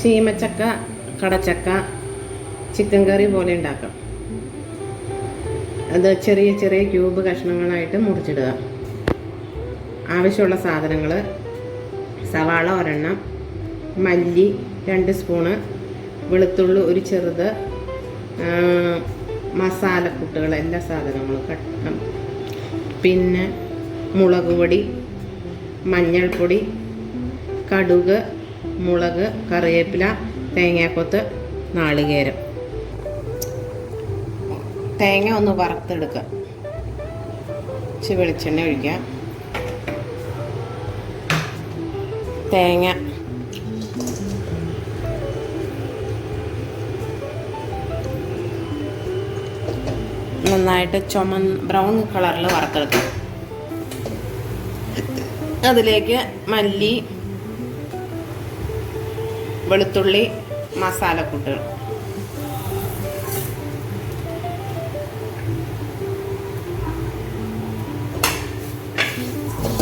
ചീമച്ചക്ക കടച്ചക്ക chicken കറി പോലെ ഉണ്ടാക്കാം. അത് ചെറിയ ചെറിയ ക്യൂബ് കഷ്ണങ്ങളായിട്ട് മുറിച്ചിടുക. ആവശ്യമുള്ള സാധനങ്ങൾ സവാള ഒരെണ്ണം മല്ലി രണ്ട് സ്പൂണ് വെളുത്തുള്ളി ഒരു ചെറുത് മസാലക്കൂട്ടുകൾ എല്ലാ സാധനങ്ങളും കട്ട പിന്നെ മുളക് പൊടി മഞ്ഞൾപ്പൊടി കടുക് മുളക് കറിവേപ്പില തേങ്ങാക്കൊത്ത് നാളികേരം. തേങ്ങ ഒന്ന് വറുത്തെടുക്കുക ഇച്ചി വെളിച്ചെണ്ണ ഒഴിക്കുക തേങ്ങ. നന്നായിട്ട് ചുമ ബ്രൗൺ കളറിൽ വറുത്തെടുക്കുക അതിലേക്ക് മല്ലി വെളുത്തുള്ളി മസാലക്കൂട്ടുകൾ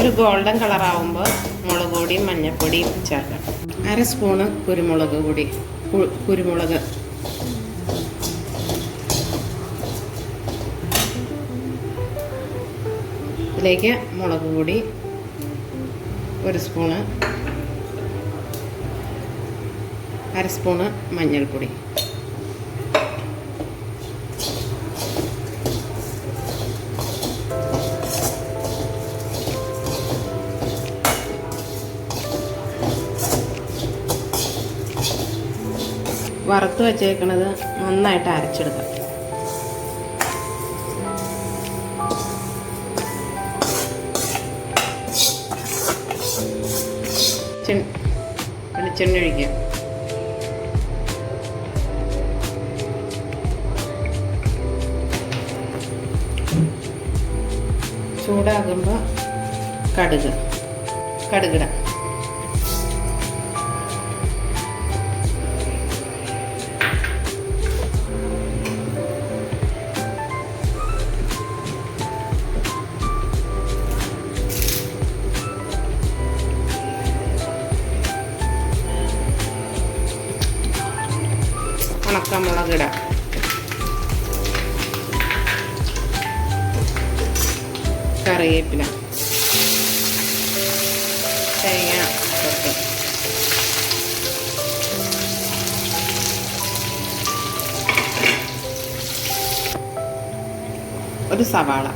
ഒരു ഗോൾഡൻ കളറാവുമ്പോൾ മുളക് പൊടിയും മഞ്ഞൾപ്പൊടിയും ചേർക്കാം. അര സ്പൂണ് കുരുമുളക് പൊടി കുരുമുളക്. ഇതിലേക്ക് മുളക് പൊടി ഒരു സ്പൂണ് അര സ്പൂണ് മഞ്ഞൾപ്പൊടി. വറുത്ത് വച്ചേക്കണത് നന്നായിട്ട് അരച്ചെടുക്കാം. വെളിച്ചെണ്ണ ഒഴിക്കുക ചൂടാകുമ്പോൾ കടുക് കടുകിടാം. ഉണക്കമുളകിടാം. കറിവേപ്പില. തേങ്ങ ഒരു സവാള.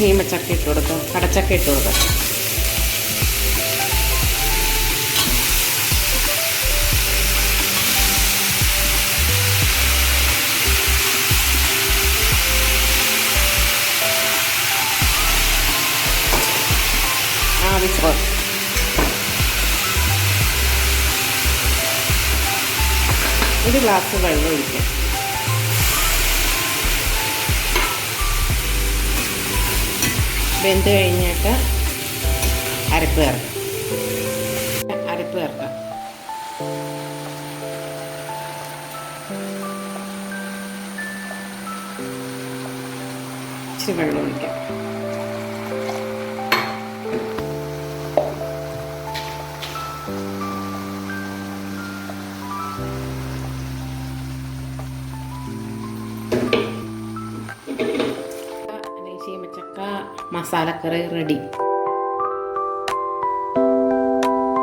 ചീമച്ചക്ക ഇട്ട് കൊടുക്കാം കടച്ചക്ക ഇട്ട് കൊടുക്കാം ആവശ്യം. ഒരു ഗ്ലാസ് വെള്ളം ഒഴിക്കാം. വെന്ത് കഴിഞ്ഞിട്ട് അരപ്പ് ചേർക്കാം. അരപ്പ് ചേർക്കാം. ഇച്ചിരി വെള്ളം ഒഴിക്കാം. മസാലക്കറി റെഡി